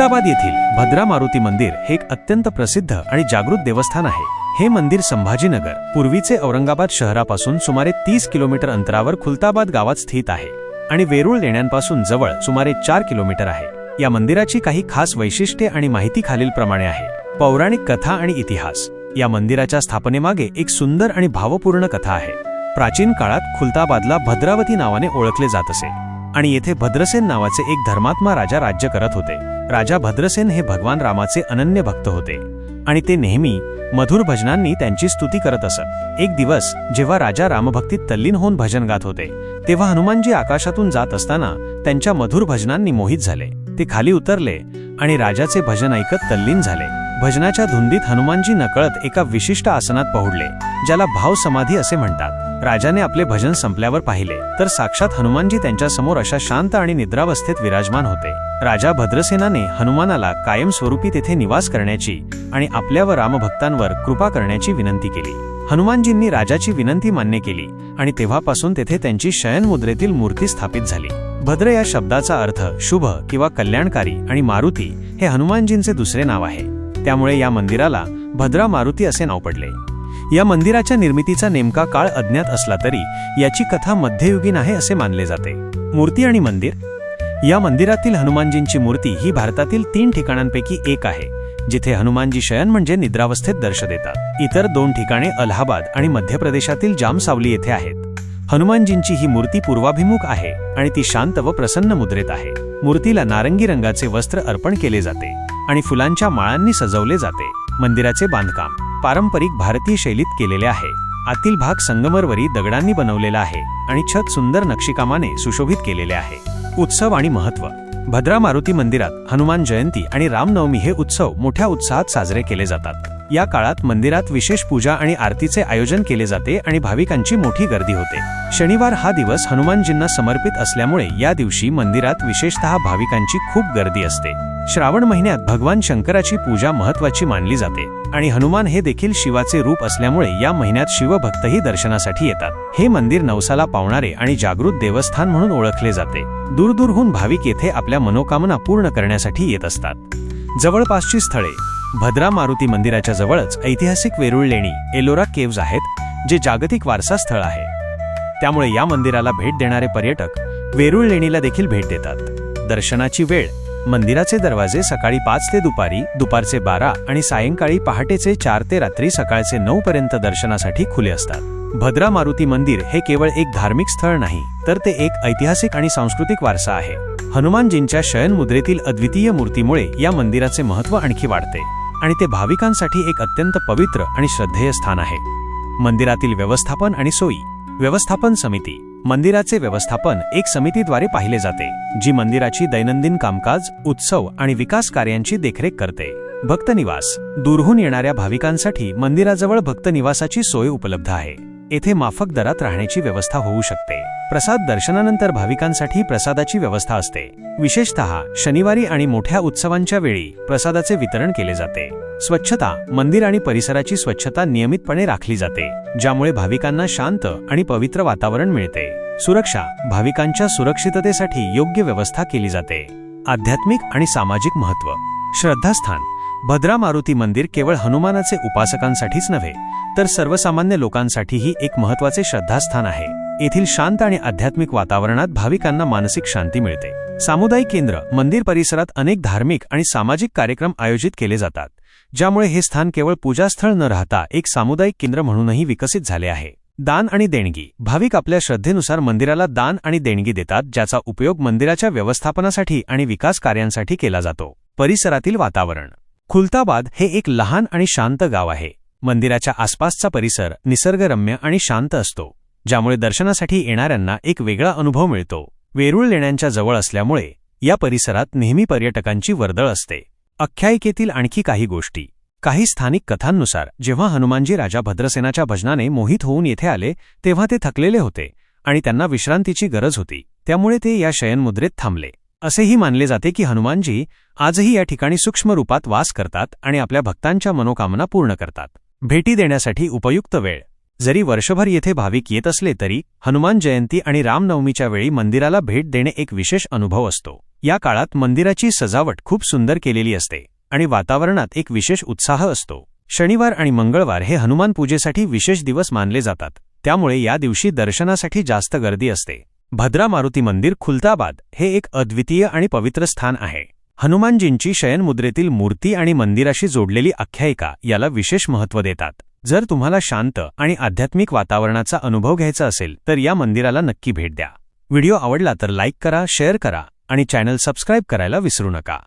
खुलताबाद येथील भद्रा मारुती मंदिर हे एक अत्यंत प्रसिद्ध आणि जागृत देवस्थान आहे. हे मंदिर संभाजीनगर पूर्वीचे औरंगाबाद शहरापासून सुमारे तीस किलोमीटर अंतरावर खुलताबाद गावात स्थित आहे आणि वेरूळ लेण्यांपासून जवळ सुमारे चार किलोमीटर आहे. या मंदिराची काही खास वैशिष्ट्ये आणि माहिती खालीलप्रमाणे आहे. पौराणिक कथा आणि इतिहास. या मंदिराच्या स्थापनेमागे एक सुंदर आणि भावपूर्ण कथा आहे. प्राचीन काळात खुलताबादला भद्रावती नावाने ओळखले जात असे. आणि येथे भद्रसेन नावाचे एक धर्मात्मा राजा राज्य करत होते. राजा भद्रसेन हे भगवान रामाचे अनन्य भक्त होते. आणि ते नेहमी मधुर भजनांनी त्यांची स्तुती करत असत. एक दिवस जेव्हा राजा रामभक्तीत तल्लीन होऊन भजन गात होते तेव्हा हनुमानजी आकाशातून जात असताना त्यांच्या मधुर भजनांनी मोहित झाले. ते खाली उतरले आणि राजाचे भजन ऐकत तल्लीन झाले. भजनाच्या धुंदीत हनुमानजी नकळत एका विशिष्ट आसनात पहुडले ज्याला भाव समाधी असे म्हणतात. राजाने आपले भजन संपल्यावर पाहिले तर साक्षात हनुमानजी त्यांच्यासमोर अशा शांत आणि निद्रावस्थेत विराजमान होते. राजा भद्रसेनाने हनुमानाला कायमस्वरूपी तेथे निवास करण्याची आणि आपल्या व रामभक्तांवर कृपा करण्याची विनंती केली. हनुमानजींनी राजाची विनंती मान्य केली आणि तेव्हापासून तेथे त्यांची शयनमुद्रेतील मूर्ती स्थापित झाली. भद्र या शब्दाचा अर्थ शुभ किंवा कल्याणकारी आणि मारुती हे हनुमानजींचे दुसरे नाव आहे. त्यामुळे या मंदिराला भद्रा मारुती असे नाव पडले. या मंदिराच्या निर्मितीचा नेमका काळ अज्ञात असला तरी याची कथा मध्ययुगीन आहे असे मानले जाते. मूर्ती आणि मंदिर? या मंदिरातील हनुमानजींची मूर्ती ही भारतातील तीन ठिकाणांपैकी एक आहे जिथे हनुमानजी शयन म्हणजे निद्रावस्थेत दर्श देतात. इतर दोन ठिकाणे अलाहाबाद आणि मध्य प्रदेशातील जामसावली येथे आहेत. हनुमानजींची ही मूर्ती पूर्वाभिमुख आहे आणि ती शांत व प्रसन्न मुद्रेत आहे. मूर्तीला नारंगी रंगाचे वस्त्र अर्पण केले जाते आणि फुलांच्या माळांनी सजवले जाते. मंदिराचे बांधकाम पारंपरिक भारतीय शैलीत केलेले आहे. आतील भाग संगमरवरी दगडांनी बनवलेला आहे आणि छत सुंदर नक्षीकामाने सुशोभित केलेले आहे. उत्सव आणि महत्त्व भद्रा मारुती मंदिरात हनुमान जयंती आणि रामनवमी हे उत्सव मोठ्या उत्साहात साजरे केले जातात. या काळात मंदिरात विशेष पूजा आणि आरतीचे आयोजन केले जाते आणि भाविकांची मोठी गर्दी होते. शनिवार हा दिवस हनुमानजींना समर्पित असल्यामुळे या दिवशी मंदिरात विशेषतः भाविकांची खूप गर्दी असते. श्रावण महिन्यात भगवान शंकराची पूजा महत्वाची मानली जाते आणि हनुमान हे देखील शिवाचे रूप असल्यामुळे या महिन्यात शिवभक्तही दर्शनासाठी येतात. हे मंदिर नवसाला पावणारे आणि जागृत देवस्थान म्हणून ओळखले जाते. दूरदूरहून भाविक येथे आपल्या मनोकामना पूर्ण करण्यासाठी येत असतात. जवळपासची स्थळे भद्रा मारुती मंदिराच्या जवळच ऐतिहासिक वेरूळ लेणी एलोरा केव्ज आहेत जे जागतिक वारसा स्थळ आहे. त्यामुळे या मंदिराला भेट देणारे पर्यटक वेरूळ लेणीला देखील भेट देतात. दर्शनाची वेळ मंदिराचे दरवाजे सकाळी पाच ते दुपारी दुपारचे बारा आणि सायंकाळी पहाटेचे चार ते रात्री सकाळचे नऊ पर्यंत दर्शनासाठी खुले असतात. भद्रा मारुती मंदिर हे केवळ एक धार्मिक स्थळ नाही तर ते एक ऐतिहासिक आणि सांस्कृतिक वारसा आहे. हनुमानजींच्या शयन मुद्रेतील अद्वितीय मूर्तीमुळे या मंदिराचे महत्त्व आणखी वाढते. आणि ते भाविकांसाठी एक अत्यंत पवित्र आणि श्रद्धेय स्थान आहे. मंदिरातील व्यवस्थापन आणि सोयी. व्यवस्थापन समिती. मंदिराचे व्यवस्थापन एक समितीद्वारे पाहिले जाते जी मंदिराची दैनंदिन कामकाज उत्सव आणि विकास कार्यांची देखरेख करते. भक्तनिवास. दूरहून येणाऱ्या भाविकांसाठी मंदिराजवळ भक्तनिवासाची सोय उपलब्ध आहे. येथे माफक दरात राहण्याची व्यवस्था होऊ शकते. प्रसाद दर्शनानंतर भाविकांसाठी प्रसादाची व्यवस्था असते. विशेषतः शनिवारी आणि मोठ्या उत्सवांच्या वेळी प्रसादाचे वितरण केले जाते. स्वच्छता मंदिर आणि परिसराची स्वच्छता नियमितपणे राखली जाते ज्यामुळे भाविकांना शांत आणि पवित्र वातावरण मिळते. सुरक्षा भाविकांच्या सुरक्षिततेसाठी योग्य व्यवस्था केली जाते. आध्यात्मिक आणि सामाजिक महत्त्व. श्रद्धास्थान भद्रा मारुती मंदिर केवळ हनुमानाचे उपासकांसाठीच नव्हे तर सर्वसामान्य लोकांसाठीही एक महत्त्वाचे श्रद्धास्थान आहे. येथील शांत आणि आध्यात्मिक वातावरणात भाविकांना मानसिक शांती मिळते. सामुदायिक केंद्र मंदिर परिसरात अनेक धार्मिक आणि सामाजिक कार्यक्रम आयोजित केले जातात ज्यामुळे हे स्थान केवळ पूजास्थळ न राहता एक सामुदायिक केंद्र म्हणूनही विकसित झाले आहे. दान आणि देणगी. भाविक आपल्या श्रद्धेनुसार मंदिराला दान आणि देणगी देतात ज्याचा उपयोग मंदिराच्या व्यवस्थापनासाठी आणि विकास कार्यांसाठी केला जातो. परिसरातील वातावरण. खुलताबाद हे एक लहान आणि शांत गाव आहे. मंदिराच्या आसपासचा परिसर निसर्गरम्य आणि शांत असतो. ज्यामुळे दर्शनासाठी येणाऱ्यांना एक वेगळा अनुभव मिळतो. वेरूळ लेण्यांच्या जवळ असल्यामुळे या परिसरात नेहमी पर्यटकांची वर्दळ असते. आख्यायिकेतील आणखी काही गोष्टी. काही स्थानिक कथांनुसार जेव्हा हनुमानजी राजा भद्रसेनाच्या भजनाने मोहित होऊन येथे आले तेव्हा ते थकलेले होते आणि त्यांना विश्रांतीची गरज होती. त्यामुळे ते या शयनमुद्रेत थांबले. असेही मानले जाते की हनुमानजी आजही या ठिकाणी सूक्ष्म रूपात वास करतात आणि आपल्या भक्तांच्या मनोकामना पूर्ण करतात. भेटी देण्यासाठी उपयुक्त वेळ. जरी वर्षभर येथे भाविक येत असले तरी हनुमान जयंती आणि रामनवमीच्या वेळी मंदिराला भेट देणे एक विशेष अनुभव असतो. या काळात मंदिराची सजावट खूप सुंदर केलेली असते आणि वातावरणात एक विशेष उत्साह असतो. शनिवार आणि मंगळवार हे हनुमान पूजेसाठी विशेष दिवस मानले जातात. त्यामुळे या दिवशी दर्शनासाठी जास्त गर्दी असते. भद्रा मारुती मंदिर खुलताबाद हे एक अद्वितीय आणि पवित्र स्थान आहे. हनुमानजींची शयनमुद्रेतील मूर्ती आणि मंदिराशी जोडलेली आख्यायिका याला विशेष महत्त्व देतात. जर तुम्हाला शांत आणि आध्यात्मिक वातावरणाचा अनुभव घ्यायचा असेल तर या मंदिराला नक्की भेट द्या. व्हिडिओ आवडला तर लाईक करा शेअर करा आणि चॅनल सबस्क्राईब करायला विसरू नका.